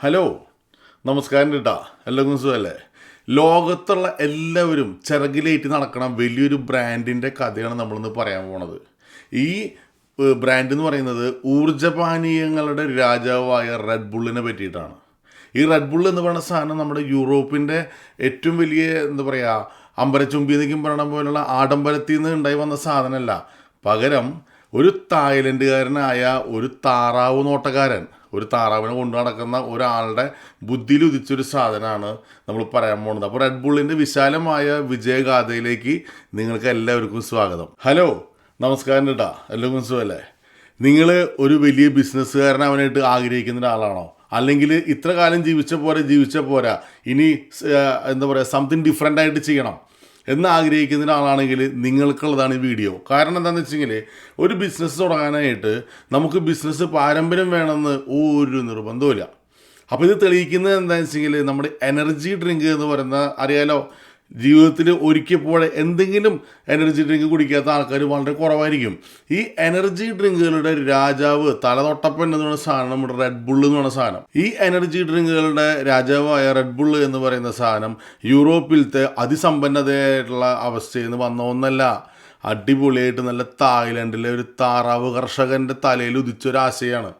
Hello. നമസ്കാരം കേട്ടാ. എല്ലാവർക്കും സുഖമല്ലേ ലോകത്തുള്ള എല്ലാവരും ചിറകിലേറ്റ് നടക്കണ വലിയൊരു ബ്രാൻഡിന്റെ കഥയാണ് നമ്മളിന്ന് പറയാൻ പോണത്. ഈ ബ്രാൻഡ് എന്ന് പറയുന്നത് ഊർജപാനീയങ്ങളുടെ രാജാവായ റെഡ് ബുള്ളിനെ പറ്റിയിട്ടാണ്. ഈ റെഡ് ബുൾ എന്ന് പറയുന്ന സാധനം നമ്മുടെ യൂറോപ്പിന്റെ ഏറ്റവും വലിയ എന്താ പറയുക അമ്പരച്ചുമ്പി എന്നൊക്കെ പറയണ പോലുള്ള ആഡംബരത്തിൽ നിന്ന് ഉണ്ടായി വന്ന സാധനമല്ല. പകരം ഒരു തായ്ലൻഡുകാരനായ ഒരു താറാവ് നോട്ടക്കാരൻ ഒരു താറാവിനെ കൊണ്ടു നടക്കുന്ന ഒരാളുടെ ബുദ്ധിയിൽ ഉദിച്ചൊരു സാധനമാണ് നമ്മൾ പറയാൻ പോകുന്നത്. അപ്പോൾ റെഡ് ബുള്ളിന്റെ വിശാലമായ വിജയഗാഥയിലേക്ക് നിങ്ങൾക്ക് എല്ലാവർക്കും സ്വാഗതം. ഹലോ നമസ്കാരം കേട്ടാ എല്ലാവർക്കും സുഖമല്ലേ? നിങ്ങൾ ഒരു വലിയ ബിസിനസ്സുകാരനാവാനായിട്ട് ആഗ്രഹിക്കുന്ന ഒരാളാണോ? അല്ലെങ്കിൽ ഇത്ര കാലം ജീവിച്ച പോരാ ജീവിച്ച പോരാ. ഇനി എന്താ പറയുക സംതിങ് ഡിഫറെന്റ് ആയിട്ട് ചെയ്യണം. എന്ന് ആഗ്രഹിക്കുന്ന ഒരാളാണെങ്കിൽ നിങ്ങൾക്കുള്ളതാണ് ഈ വീഡിയോ. കാരണം എന്താണെന്ന് വെച്ചെങ്കിൽ ഒരു ബിസിനസ് തുടങ്ങാനായിട്ട് നമുക്ക് ബിസിനസ് പാരമ്പര്യം വേണമെന്ന് ഒരു നിർബന്ധവുമില്ല. അപ്പോൾ ഇത് തെളിയിക്കുന്നത് എന്താണെന്ന് വെച്ചെങ്കിൽ നമ്മുടെ എനർജി ഡ്രിങ്ക് എന്ന് പറയുന്ന അറിയാലോ? ജീവിതത്തിൽ ഒരിക്കപ്പോഴെ എന്തെങ്കിലും എനർജി ഡ്രിങ്ക് കുടിക്കാത്ത ആൾക്കാർ വളരെ കുറവായിരിക്കും. ഈ എനർജി ഡ്രിങ്കുകളുടെ രാജാവ് തലതൊട്ടപ്പൻ എന്ന് പറയുന്ന സാധനം നമ്മുടെ റെഡ് ബുള്ള് എന്ന് പറയുന്ന സാധനം. ഈ എനർജി ഡ്രിങ്കുകളുടെ രാജാവായ റെഡ് ബുള്ള് എന്ന് പറയുന്ന സാധനം യൂറോപ്പിലത്തെ അതിസമ്പന്നതയായിട്ടുള്ള അവസ്ഥയിൽ നിന്ന് വന്ന ഒന്നല്ല. അടിപൊളിയായിട്ട് നല്ല തായ്ലൻഡിലെ ഒരു താറാവ് കർഷകന്റെ തലയിൽ ഉദിച്ചൊരു ആശയമാണ്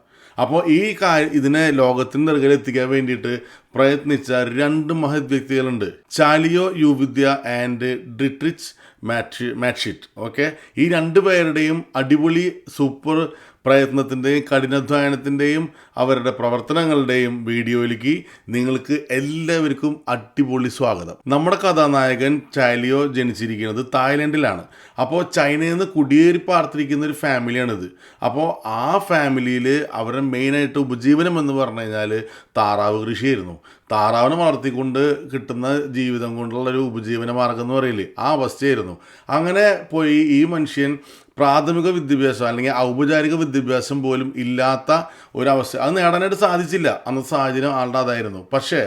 അപ്പോൾ ഈ കാര്യം ഇതിനെ ലോകത്തിന് ഇറകിൽ എത്തിക്കാൻ വേണ്ടിയിട്ട് പ്രയത്നിച്ച രണ്ട് മഹത് വ്യക്തികളുണ്ട്. Chaleo Yoovidhya and ഡ്രിട്രിച്ച് mat മാറ്റ്ഷിറ്റ്. Okay ഈ രണ്ട് പേരുടെയും അടിപൊളി സൂപ്പർ പ്രയത്നത്തിന്റെയും കഠിനാധ്വാനത്തിന്റെയും അവരുടെ പ്രവർത്തനങ്ങളുടെയും വീഡിയോയിലേക്ക് നിങ്ങൾക്ക് എല്ലാവർക്കും അടിപൊളി സ്വാഗതം. നമ്മുടെ കഥാനായകൻ ചൈലിയോ ജനിച്ചിരിക്കുന്നത് തായ്ലൻഡിലാണ്. അപ്പോൾ ചൈനയിൽ നിന്ന് കുടിയേറി പാർത്തിരിക്കുന്ന ഒരു ഫാമിലിയാണിത്. അപ്പോൾ ആ ഫാമിലിയിൽ അവരുടെ മെയിനായിട്ട് ഉപജീവനം എന്ന് പറഞ്ഞു കഴിഞ്ഞാൽ താറാവ് കൃഷിയായിരുന്നു. താറാവിനെ വളർത്തിക്കൊണ്ട് കിട്ടുന്ന ജീവിതം കൊണ്ടുള്ള ഒരു ഉപജീവന മാർഗം എന്ന് പറയില്ലേ? ആ അവസ്ഥയായിരുന്നു. അങ്ങനെ പോയി ഈ മനുഷ്യൻ പ്രാഥമിക വിദ്യാഭ്യാസം അല്ലെങ്കിൽ ഔപചാരിക വിദ്യാഭ്യാസം പോലും ഇല്ലാത്ത ഒരവസ്ഥ. അത് നേടാനായിട്ട് സാധിച്ചില്ല. അന്നത്തെ സാഹചര്യം ആളുടെ അതായിരുന്നു. പക്ഷേ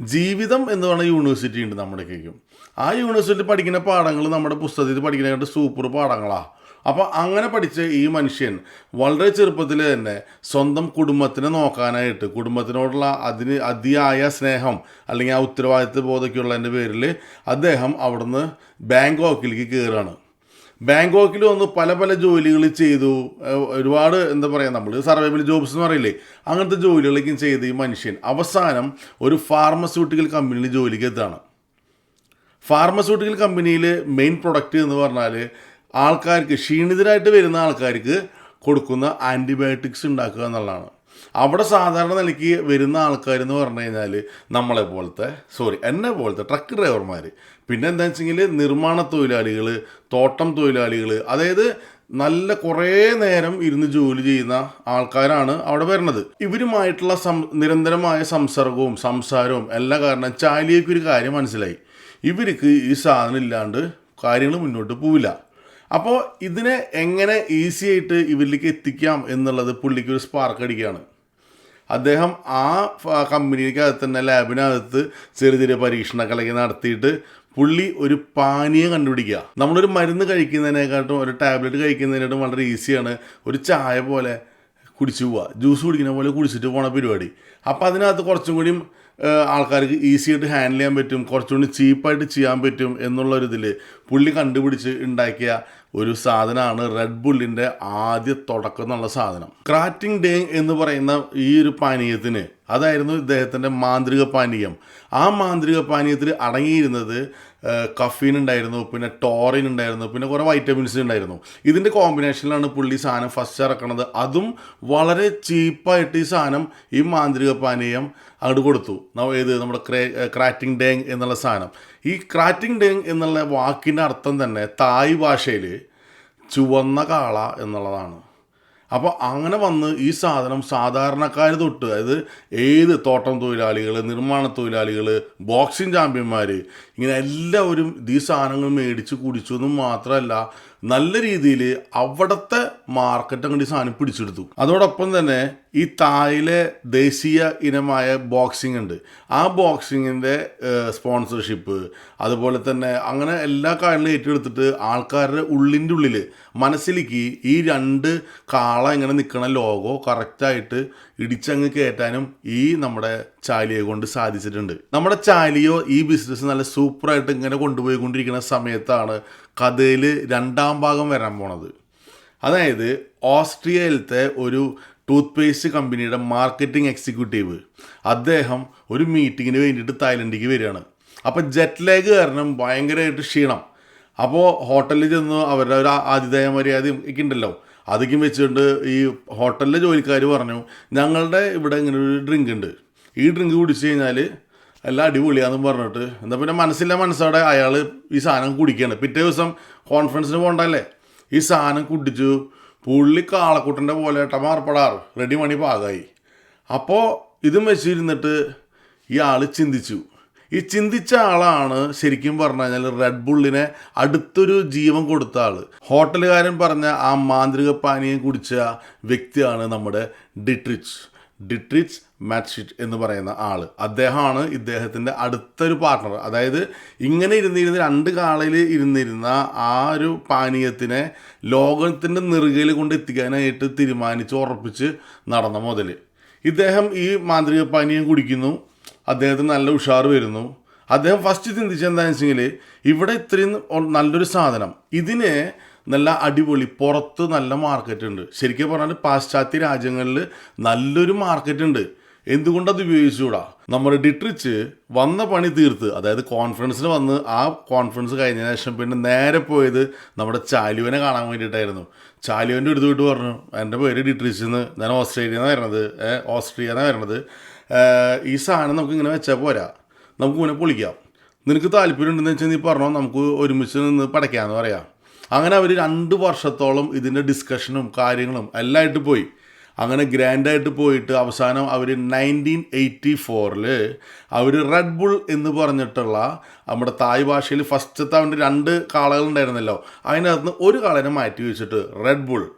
ജീവിതം എന്ന് പറയുന്ന യൂണിവേഴ്സിറ്റി ഉണ്ട് നമ്മുടെയൊക്കെയും ആ യൂണിവേഴ്സിറ്റി പഠിക്കുന്ന പാഠങ്ങൾ നമ്മുടെ പുസ്തകത്തിൽ പഠിക്കുന്നതിനായിട്ട് സൂപ്പർ പാഠങ്ങളാണ് അപ്പോൾ അങ്ങനെ പഠിച്ച ഈ മനുഷ്യൻ വളരെ ചെറുപ്പത്തിൽ തന്നെ സ്വന്തം കുടുംബത്തിനെ നോക്കാനായിട്ട് കുടുംബത്തിനോടുള്ള അതിന് അതിയായ സ്നേഹം അല്ലെങ്കിൽ ആ ഉത്തരവാദിത്വ ബോധമൊക്കെയുള്ളതിന്റെ പേരിൽ അദ്ദേഹം അവിടുന്ന് ബാങ്കോക്കിലേക്ക് കയറുകയാണ്. ബാങ്കോക്കിൽ വന്ന് പല പല ജോലികൾ ചെയ്തു. ഒരുപാട് എന്താ പറയുക നമ്മൾ സർവൈവൽ ജോബ്സ് എന്ന് പറയില്ലേ അങ്ങനത്തെ ജോലികളൊക്കെ ചെയ്ത് ഈ മനുഷ്യൻ. അവസാനം ഒരു ഫാർമസ്യൂട്ടിക്കൽ കമ്പനിയിൽ ജോലിക്ക് എത്താണ് ഫാർമസ്യൂട്ടിക്കൽ കമ്പനിയിൽ മെയിൻ പ്രൊഡക്റ്റ് എന്ന് പറഞ്ഞാൽ ആൾക്കാർക്ക് ക്ഷീണിതരായിട്ട് വരുന്ന ആൾക്കാർക്ക് കൊടുക്കുന്ന ആന്റിബയോട്ടിക്സ് ഉണ്ടാക്കുക എന്നുള്ളതാണ്. അവിടെ സാധാരണ നിലയ്ക്ക് വരുന്ന ആൾക്കാർ എന്ന് പറഞ്ഞു കഴിഞ്ഞാൽ നമ്മളെ പോലത്തെ സോറി എന്നെ പോലത്തെ ട്രക്ക് ഡ്രൈവർമാർ പിന്നെ എന്താ വെച്ചെങ്കിൽ നിർമ്മാണ തൊഴിലാളികൾ തോട്ടം തൊഴിലാളികൾ അതായത് നല്ല കുറേ നേരം ഇരുന്ന് ജോലി ചെയ്യുന്ന ആൾക്കാരാണ് അവിടെ വരുന്നത്. ഇവരുമായിട്ടുള്ള സം നിരന്തരമായ സംസർഗവും സംസാരവും എല്ലാ കാരണം ചാലിയേക്ക് ഒരു കാര്യം മനസ്സിലായി. ഇവർക്ക് ഈ സാധനം ഇല്ലാണ്ട് കാര്യങ്ങൾ മുന്നോട്ട് പോവില്ല. അപ്പോൾ ഇതിനെ എങ്ങനെ ഈസി ആയിട്ട് ഇവരിലേക്ക് എത്തിക്കാം എന്നുള്ളത് പുള്ളിക്ക് ഒരു സ്പാർക്ക് അടിക്കുകയാണ്. അദ്ദേഹം ആ കമ്പനിക്കകത്ത് തന്നെ ലാബിനകത്ത് ചെറിയ ചെറിയ പരീക്ഷണങ്ങളൊക്കെ നടത്തിയിട്ട് പുള്ളി ഒരു പാനീയം കണ്ടുപിടിക്കുക. നമ്മളൊരു മരുന്ന് കഴിക്കുന്നതിനെക്കാട്ടും ഒരു ടാബ്ലറ്റ് കഴിക്കുന്നതിനായിട്ടും വളരെ ഈസിയാണ് ഒരു ചായ പോലെ കുടിച്ചു പോവുക. ജ്യൂസ് കുടിക്കുന്ന പോലെ കുടിച്ചിട്ട് പോണ പരിപാടി. അപ്പോൾ അതിനകത്ത് കുറച്ചും കൂടിയും ആൾക്കാർക്ക് ഈസി ആയിട്ട് ഹാൻഡിൽ ചെയ്യാൻ പറ്റും കുറച്ചുകൂടി ചീപ്പായിട്ട് ചെയ്യാൻ പറ്റും എന്നുള്ളൊരിതിൽ പുള്ളി കണ്ടുപിടിച്ച് ഉണ്ടാക്കിയ ഒരു സാധനമാണ് റെഡ് ബുള്ളിന്റെ ആദ്യ തുടക്കം എന്നുള്ള സാധനം. ക്രാറ്റിംഗ് ഡേ എന്ന് പറയുന്ന ഈ ഒരു പാനീയത്തിന് അതായിരുന്നു ഇദ്ദേഹത്തിന്റെ മാന്ത്രിക പാനീയം. ആ മാന്ത്രിക പാനീയത്തിൽ അടങ്ങിയിരുന്നത് കഫീൻ ഉണ്ടായിരുന്നു പിന്നെ ടോറിൻ ഉണ്ടായിരുന്നു പിന്നെ കുറേ വൈറ്റമിൻസ് ഉണ്ടായിരുന്നു. ഇതിന്റെ കോമ്പിനേഷനിലാണ് പുള്ളി സാധനം ഫസ്റ്റ് ഇറക്കണത്. അതും വളരെ ചീപ്പായിട്ട് ഈ സാധനം ഈ മാന്ത്രിക പാനീയം അങ്ങോട്ട് കൊടുത്തു. ഏത്? നമ്മുടെ ക്രേ ക്രാറ്റിംഗ് ഡേങ് എന്നുള്ള സാധനം. ഈ ക്രാറ്റിംഗ് ഡേങ് എന്നുള്ള വാക്കിന്റെ അർത്ഥം തന്നെ തായ് ഭാഷയിൽ ചുവന്ന കാള എന്നുള്ളതാണ്. അപ്പോൾ അങ്ങനെ വന്ന് ഈ സാധനം സാധാരണക്കാർ തൊട്ട് അതായത് ഏത് തോട്ടം തൊഴിലാളികൾ നിർമ്മാണ തൊഴിലാളികൾ ബോക്സിംഗ് ചാമ്പ്യന്മാർ ഇങ്ങനെ എല്ലാവരും ഈ സാധനങ്ങൾ മേടിച്ച് കുടിച്ചു എന്നും മാത്രമല്ല നല്ല രീതിയിൽ അവിടുത്തെ മാർക്കറ്റ് അങ്ങോട്ട് സാധനം പിടിച്ചെടുത്തു. അതോടൊപ്പം തന്നെ ഈ തായിലെ ദേശീയ ഇനമായ ബോക്സിംഗ് ഉണ്ട്. ആ ബോക്സിങ്ങിന്റെ സ്പോൺസർഷിപ്പ് അതുപോലെ തന്നെ അങ്ങനെ എല്ലാ കാര്യങ്ങളും ഏറ്റെടുത്തിട്ട് ആൾക്കാരുടെ ഉള്ളിന്റെ ഉള്ളിൽ മനസ്സിലേക്ക് ഈ രണ്ട് കാള ഇങ്ങനെ നിൽക്കണ ലോഗോ കറക്റ്റായിട്ട് ഇടിച്ചങ്ങ് കയറ്റാനും ഈ നമ്മുടെ ചാലിയെ കൊണ്ട് സാധിച്ചിട്ടുണ്ട്. നമ്മുടെ ചാലിയോ ഈ ബിസിനസ് നല്ല സൂപ്പറായിട്ട് ഇങ്ങനെ കൊണ്ടുപോയിക്കൊണ്ടിരിക്കുന്ന സമയത്താണ് കഥയിൽ രണ്ടാം ഭാഗം വരാൻ പോണത്. അതായത് ഓസ്ട്രിയയിലത്തെ ഒരു ടൂത്ത് പേസ്റ്റ് കമ്പനിയുടെ മാർക്കറ്റിംഗ് എക്സിക്യൂട്ടീവ് അദ്ദേഹം ഒരു മീറ്റിങ്ങിന് വേണ്ടിയിട്ട് തായ്ലൻഡിലേക്ക് വരികയാണ്. അപ്പോൾ ജെറ്റ് ലാഗ് കാരണം ഭയങ്കരമായിട്ട് ക്ഷീണം. അപ്പോൾ ഹോട്ടലിൽ ചെന്ന് അവരുടെ ഒരു ആതിഥേയ മര്യാദ ഒക്കെ ഉണ്ടല്ലോ. അതൊക്കെയും വെച്ചുകൊണ്ട് ഈ ഹോട്ടലിലെ ജോലിക്കാർ പറഞ്ഞു ഞങ്ങളുടെ ഇവിടെ ഇങ്ങനെ ഒരു ഡ്രിങ്ക് ഉണ്ട്. ഈ ഡ്രിങ്ക് കുടിച്ചു കഴിഞ്ഞാൽ എല്ലാം അടിപൊളിയാണെന്ന് പറഞ്ഞിട്ട്. എന്താ പിന്നെ മനസ്സില്ല മനസ്സോടെ അയാൾ ഈ സാധനം കുടിക്കുകയാണ് പിറ്റേ ദിവസം കോൺഫറൻസിന് പോകണ്ടല്ലേ ഈ സാധനം കുടിച്ചു പുള്ളി കാളക്കൂട്ടന്റെ പോലെ ടമാർപ്പടാർ റെഡി മണി പാകായി. അപ്പോൾ ഇതും വെച്ചിരുന്നിട്ട് ഈ ആൾ ചിന്തിച്ചു. ഈ ചിന്തിച്ച ആളാണ് ശരിക്കും പറഞ്ഞു കഴിഞ്ഞാൽ റെഡ് ബുള്ളിനെ അടുത്തൊരു ജീവൻ കൊടുത്ത ആൾ ഹോട്ടലുകാരൻ പറഞ്ഞ ആ മാന്ത്രിക പാനീയം കുടിച്ച വ്യക്തിയാണ് നമ്മുടെ ഡിട്രിച്ച് ഡിട്രിച്ച് മാറ്റ്ഷിറ്റ് എന്ന് പറയുന്ന ആൾ അദ്ദേഹമാണ് ഇദ്ദേഹത്തിന്റെ അടുത്തൊരു പാർട്ണർ അതായത് ഇങ്ങനെ ഇരുന്നിരുന്ന് രണ്ട് കാളയിൽ ഇരുന്നിരുന്ന ആ ഒരു പാനീയത്തിനെ ലോകത്തിന്റെ നെറുകയിൽ കൊണ്ട് എത്തിക്കാനായിട്ട് തീരുമാനിച്ച് ഉറപ്പിച്ച് നടന്ന മുതൽ ഇദ്ദേഹം ഈ മാന്ത്രിക പാനീയം കുടിക്കുന്നു. അദ്ദേഹത്തിന് നല്ല ഉഷാർ വരുന്നു. അദ്ദേഹം ഫസ്റ്റ് ചിന്തിച്ചത് എന്താണെന്ന് വെച്ചെങ്കിൽ ഇവിടെ ഇത്രയും നല്ലൊരു സാധനം. ഇതിനെ നല്ല അടിപൊളി പുറത്ത് നല്ല മാർക്കറ്റ് ഉണ്ട്. ശരിക്കും പറഞ്ഞാൽ പാശ്ചാത്യ രാജ്യങ്ങളിൽ നല്ലൊരു മാർക്കറ്റ് ഉണ്ട്. എന്തുകൊണ്ട് അത് ഉപയോഗിച്ചുകൂടാ? നമ്മുടെ ഡിട്രിച്ച് വന്ന പണി തീർത്ത് അതായത് കോൺഫറൻസിന് വന്ന് ആ കോൺഫറൻസ് കഴിഞ്ഞ ശേഷം പിന്നെ നേരെ പോയത് നമ്മുടെ ചാലുവിനെ കാണാൻ വേണ്ടിയിട്ടായിരുന്നു. ചാലുവിന്റെ ഒരു വിട്ട് പറഞ്ഞു. എന്റെ പേര് ഡിട്രിച്ച് എന്ന് ഞാൻ ഓസ്ട്രേലിയ എന്നാണ് വരണത് ഏഹ് ഓസ്ട്രിയ എന്നാണ് വരണത് ഈ സാധനം നമുക്ക് ഇങ്ങനെ വെച്ചാൽ പോരാ. നമുക്ക് ഇങ്ങനെ പൊളിക്കാം. നിനക്ക് താല്പര്യമുണ്ടെന്ന് വെച്ചാൽ നീ പറഞ്ഞോ. നമുക്ക് ഒരുമിച്ച് നിന്ന് പടയ്ക്കാമെന്ന് പറയാം. അങ്ങനെ അവർ രണ്ട് വർഷത്തോളം ഇതിന്റെ ഡിസ്കഷനും കാര്യങ്ങളും എല്ലാം ആയിട്ട് പോയി. അങ്ങനെ ഗ്രാൻഡായിട്ട് പോയിട്ട് അവസാനം അവർ നയന്റീൻ എയ്റ്റി ഫോറിൽ അവർ റെഡ് ബുൾ എന്ന് പറഞ്ഞിട്ടുള്ള നമ്മുടെ തായ് ഭാഷയിൽ ഫസ്റ്റത്തെ അവന്റെ രണ്ട് കാളകൾ ഉണ്ടായിരുന്നല്ലോ. അതിനകത്ത് ഒരു കാളനെ മാറ്റി വെച്ചിട്ട് റെഡ് ബുൾ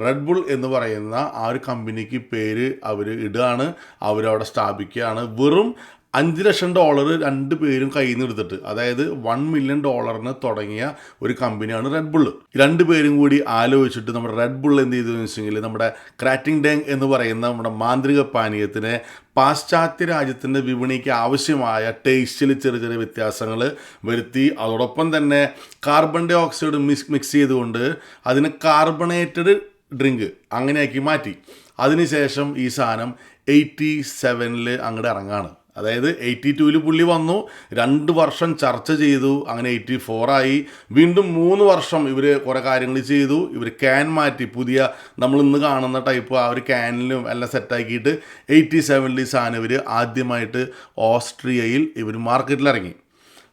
റെഡ് ബുൾ എന്ന് പറയുന്ന ആ ഒരു കമ്പനിക്ക് പേര് അവർ ഇടുകയാണ് അവരവിടെ സ്ഥാപിക്കുകയാണ്. വെറും അഞ്ച് ലക്ഷം ഡോളർ രണ്ട് പേരും കയ്യിൽ നിന്ന് എടുത്തിട്ട് അതായത് വൺ മില്യൺ ഡോളറിന് തുടങ്ങിയ ഒരു കമ്പനിയാണ് റെഡ് ബുള്ള് രണ്ട് പേരും കൂടി ആലോചിച്ചിട്ട് നമ്മുടെ റെഡ് ബുള്ള് എന്ത് ചെയ്തു വെച്ചെങ്കിൽ നമ്മുടെ ക്രാറ്റിംഗ് ഡാങ് എന്ന് പറയുന്ന നമ്മുടെ മാന്ത്രിക പാനീയത്തിനെ പാശ്ചാത്യ രാജ്യത്തിന്റെ വിപണിക്ക് ആവശ്യമായ ടേസ്റ്റിൽ ചെറിയ ചെറിയ വ്യത്യാസങ്ങൾ വരുത്തി. അതോടൊപ്പം തന്നെ carbon dioxide mix mix ചെയ്തുകൊണ്ട് അതിന് കാർബണേറ്റഡ് ഡ്രിങ്ക് അങ്ങനെയാക്കി മാറ്റി. അതിനുശേഷം ഈ സാധനം എയ്റ്റി സെവനിൽ അങ്ങോട്ട് ഇറങ്ങാണ്. അതായത് എയ്റ്റി ടൂവിൽ പുള്ളി വന്നു രണ്ട് വർഷം ചർച്ച ചെയ്തു അങ്ങനെ എയ്റ്റി ഫോറായി. വീണ്ടും മൂന്ന് വർഷം ഇവർ കുറേ കാര്യങ്ങൾ ചെയ്തു. ഇവർ ക്യാൻ മാറ്റി പുതിയ നമ്മൾ ഇന്ന് കാണുന്ന ടൈപ്പ് ആ ഒരു ക്യാനിലും എല്ലാം സെറ്റാക്കിയിട്ട് എയ്റ്റി സെവനിൽ സാധനം ഇവർ ആദ്യമായിട്ട് ഓസ്ട്രിയയിൽ ഇവർ മാർക്കറ്റിൽ ഇറങ്ങി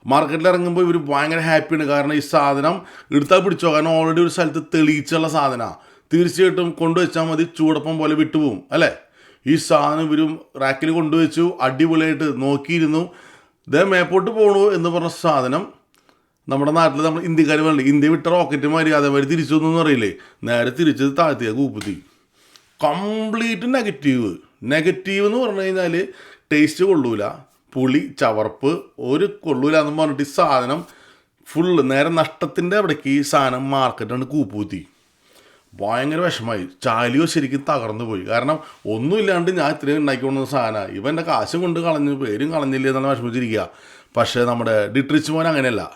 മാർക്കറ്റിൽ ഇറങ്ങുമ്പോൾ ഇവർ ഭയങ്കര ഹാപ്പിയാണ് കാരണം ഈ സാധനം എടുത്താൽ പിടിച്ചോ? കാരണം ഓൾറെഡി ഒരു സ്ഥലത്ത് തെളിയിച്ചുള്ള സാധനമാണ് തീർച്ചയായിട്ടും കൊണ്ടുവച്ചാൽ മതി ചൂടപ്പം പോലെ വിട്ടുപോകും അല്ലേ? ഈ സാധനം ഇവരും റാക്കിൽ കൊണ്ടുവച്ചു അടിപൊളിയായിട്ട് നോക്കിയിരുന്നു. ദേ മേപ്പോട്ട് പോണു എന്ന് പറഞ്ഞ സാധനം നമ്മുടെ നാട്ടിൽ നമ്മൾ ഇന്ത്യക്കാർ വേണ്ട ഇന്ത്യ വിട്ട റോക്കറ്റ് മാതിരി അതേമാതിരി തിരിച്ചു വന്നു അറിയില്ലേ നേരെ തിരിച്ചത് താഴ്ത്തിയ കൂപ്പത്തി കംപ്ലീറ്റ് നെഗറ്റീവ് നെഗറ്റീവ് എന്ന് പറഞ്ഞു കഴിഞ്ഞാൽ ടേസ്റ്റ് കൊള്ളൂല പുളി ചവർപ്പ് ഒരു കൊള്ളൂല എന്ന് പറഞ്ഞിട്ട് ഈ സാധനം ഫുള്ള് നേരെ നഷ്ടത്തിന്റെ അവിടേക്ക് ഈ സാധനം മാർക്കറ്റാണ് കൂപ്പൂത്തി ഭയങ്കര വിഷമായി. ചാലിയോ ശരിക്കും തകർന്നു പോയി. കാരണം ഒന്നുമില്ലാണ്ട് ഞാൻ ഇത്രയും ഉണ്ടാക്കിക്കൊണ്ടുന്ന സാധനമാണ് ഇവന്റെ കാശും കൊണ്ട് കളഞ്ഞു പേരും കളഞ്ഞില്ല എന്നാണ് വിഷമിച്ചിരിക്കുക. പക്ഷേ നമ്മുടെ ഡിട്രിച്ച് മോൻ അങ്ങനെയല്ല.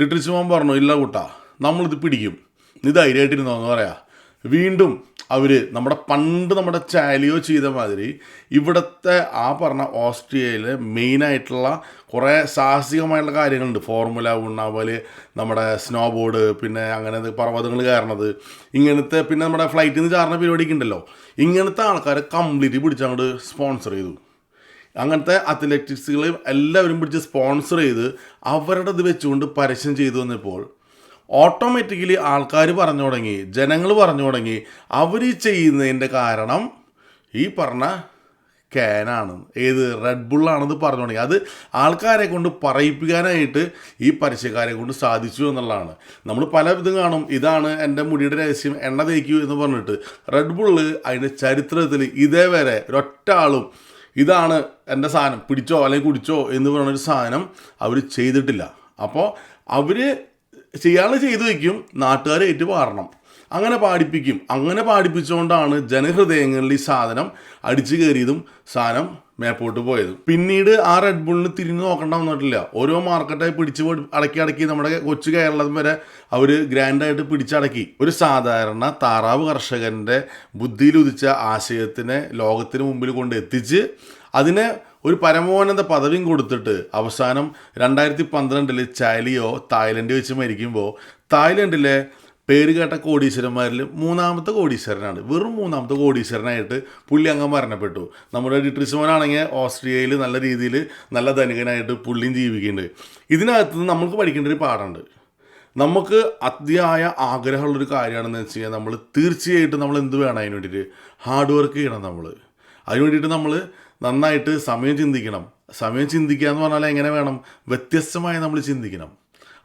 ഡിട്രിച്ച് മോൻ പറഞ്ഞു ഇല്ല കൂട്ടാ നമ്മളിത് പിടിക്കും. നീ ധൈര്യമായിട്ടിരുന്നോ എന്ന് പറയാം. വീണ്ടും അവർ നമ്മുടെ പണ്ട് നമ്മുടെ ചാലിയോ ചെയ്ത മാതിരി ഇവിടുത്തെ ആ പറഞ്ഞ ഓസ്ട്രിയയിലെ മെയിനായിട്ടുള്ള കുറേ സാഹസികമായിട്ടുള്ള കാര്യങ്ങളുണ്ട്. ഫോർമുല ഉണ്ണാവൽ നമ്മുടെ സ്നോ ബോർഡ് പിന്നെ അങ്ങനെ പർവതങ്ങൾ കയറണത് ഇങ്ങനത്തെ പിന്നെ നമ്മുടെ ഫ്ലൈറ്റിൽ നിന്ന് ചാറിന പരിപാടിയൊക്കെ ഉണ്ടല്ലോ. ഇങ്ങനത്തെ ആൾക്കാരെ കംപ്ലീറ്റ് പിടിച്ചങ്ങോട്ട് സ്പോൺസർ ചെയ്തു. അങ്ങനത്തെ അത്ലറ്റിക്സുകളെയും എല്ലാവരും പിടിച്ച് സ്പോൺസർ ചെയ്ത് അവരുടെ ഇത് വെച്ചുകൊണ്ട് പരസ്യം ചെയ്തു വന്നപ്പോൾ ഓട്ടോമാറ്റിക്കലി ആൾക്കാർ പറഞ്ഞു തുടങ്ങി ജനങ്ങൾ പറഞ്ഞു തുടങ്ങി അവർ ചെയ്യുന്നതിന്റെ കാരണം ഈ പറഞ്ഞ ക്യാനാണ് ഏത്? റെഡ് ബുള്ളാണെന്ന് പറഞ്ഞു തുടങ്ങി. അത് ആൾക്കാരെ കൊണ്ട് പറയിപ്പിക്കാനായിട്ട് ഈ പരസ്യക്കാരെ കൊണ്ട് സാധിച്ചു എന്നുള്ളതാണ്. നമ്മൾ പല ഇതും കാണും. ഇതാണ് എന്റെ മുടിയുടെ രഹസ്യം എണ്ണ തേക്കൂ എന്ന് പറഞ്ഞിട്ട്. റെഡ് ബുള്ള് അതിന്റെ ചരിത്രത്തിൽ ഇതേവരെ ഒരൊറ്റ ആളും ഇതാണ് എന്റെ സാധനം പിടിച്ചോ അല്ലെങ്കിൽ കുടിച്ചോ എന്ന് പറഞ്ഞൊരു സാധനം അവർ ചെയ്തിട്ടില്ല. അപ്പോൾ അവർ ചെയ്യാനുള്ള ചെയ്തു വയ്ക്കും നാട്ടുകാരെ ഏറ്റു പാടണം അങ്ങനെ പാടിപ്പിക്കും. അങ്ങനെ പാടിപ്പിച്ചുകൊണ്ടാണ് ജനഹൃദയങ്ങളിൽ ഈ സാധനം അടിച്ചു കയറിയതും സാധനം മേപ്പോട്ട് പോയതും. പിന്നീട് ആ റെഡ് ബുള്ളിന് തിരിഞ്ഞു നോക്കേണ്ട വന്നിട്ടില്ല. ഓരോ മാർക്കറ്റായി പിടിച്ച് അടക്കി അടക്കി നമ്മുടെ കൊച്ചു കേരളം വരെ അവർ ഗ്രാൻഡായിട്ട് പിടിച്ചടക്കി ഒരു സാധാരണ താറാവ് കർഷകന്റെ ബുദ്ധിയിലുദിച്ച ആശയത്തിനെ ലോകത്തിന് മുമ്പിൽ കൊണ്ട് എത്തിച്ച് അതിനെ ഒരു പരമോന്നത പദവിയും കൊടുത്തിട്ട് അവസാനം രണ്ടായിരത്തി പന്ത്രണ്ടിൽ ചാലിയോ തായ്ലൻഡ് വെച്ച് മരിക്കുമ്പോൾ തായ്ലൻഡിലെ പേര് കേട്ട കോടീശ്വരന്മാരിൽ മൂന്നാമത്തെ കോടീശ്വരനാണ്. വെറും മൂന്നാമത്തെ കോടീശ്വരനായിട്ട് പുള്ളി അങ്ങ് മരണപ്പെട്ടു. നമ്മുടെ ഡിട്രിസോനാണെങ്കിൽ ഓസ്ട്രിയയിൽ നല്ല രീതിയിൽ നല്ല ധനികനായിട്ട് പുള്ളിയും ജീവിക്കുന്നുണ്ട്. ഇതിനകത്ത് നിന്ന് നമ്മൾക്ക് പഠിക്കേണ്ട ഒരു പാഠമുണ്ട്. നമുക്ക് അതിയായ ആഗ്രഹമുള്ളൊരു കാര്യമാണെന്ന് വെച്ച് കഴിഞ്ഞാൽ നമ്മൾ തീർച്ചയായിട്ടും നമ്മൾ എന്ത് വേണം അതിന് വേണ്ടിയിട്ട്? ഹാർഡ് വർക്ക് ചെയ്യണം നമ്മൾ അതിന് വേണ്ടിയിട്ട് നമ്മൾ നന്നായിട്ട് സമയം ചിന്തിക്കണം. സമയം ചിന്തിക്കുക എന്ന് പറഞ്ഞാൽ എങ്ങനെ വേണം? വ്യത്യസ്തമായി നമ്മൾ ചിന്തിക്കണം.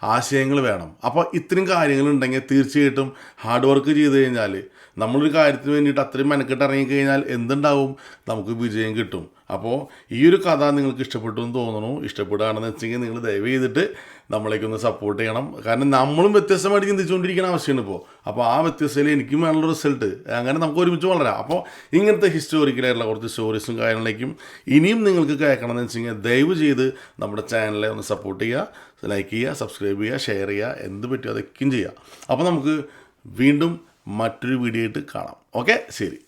ആശയങ്ങൾ വേണം. അപ്പോൾ ഇത്രയും കാര്യങ്ങളുണ്ടെങ്കിൽ തീർച്ചയായിട്ടും ഹാർഡ് വർക്ക് ചെയ്ത് കഴിഞ്ഞാൽ നമ്മളൊരു കാര്യത്തിന് വേണ്ടിയിട്ട് അത്രയും മെനക്കെട്ട് ഇറങ്ങിക്കഴിഞ്ഞാൽ എന്തുണ്ടാവും? നമുക്ക് വിജയം കിട്ടും. അപ്പോൾ ഈ ഒരു കഥ നിങ്ങൾക്ക് ഇഷ്ടപ്പെട്ടു എന്ന് തോന്നുന്നു. ഇഷ്ടപ്പെടുകയാണെന്ന് വെച്ചെങ്കിൽ നിങ്ങൾ ദയവ് ചെയ്തിട്ട് നമ്മളേക്കൊന്ന് സപ്പോർട്ട് ചെയ്യണം. കാരണം നമ്മളും വ്യത്യസ്തമായിട്ട് ചിന്തിച്ചുകൊണ്ടിരിക്കുന്ന ആവശ്യമാണ് ഇപ്പോൾ അപ്പോൾ ആ വ്യത്യസ്തയിൽ എനിക്കും വേണ്ട റിസൾട്ട് അങ്ങനെ നമുക്ക് ഒരുമിച്ച് വളരാം. അപ്പോൾ ഇങ്ങനത്തെ ഹിസ്റ്റോറിക്കലായിട്ടുള്ള കുറച്ച് സ്റ്റോറീസും കാര്യങ്ങളിലേക്കും ഇനിയും നിങ്ങൾക്ക് കേൾക്കണമെന്ന് വെച്ചെങ്കിൽ ദയവ് ചെയ്ത് നമ്മുടെ ചാനലിനെ ഒന്ന് സപ്പോർട്ട് ചെയ്യുക ലൈക്ക് ചെയ്യുക സബ്സ്ക്രൈബ് ചെയ്യുക ഷെയർ ചെയ്യുക എന്ത് പറ്റുമോ അതൊക്കെയും ചെയ്യുക. അപ്പോൾ നമുക്ക് വീണ്ടും മറ്റൊരു വീഡിയോ ആയിട്ട് കാണാം. ഓക്കെ ശരി.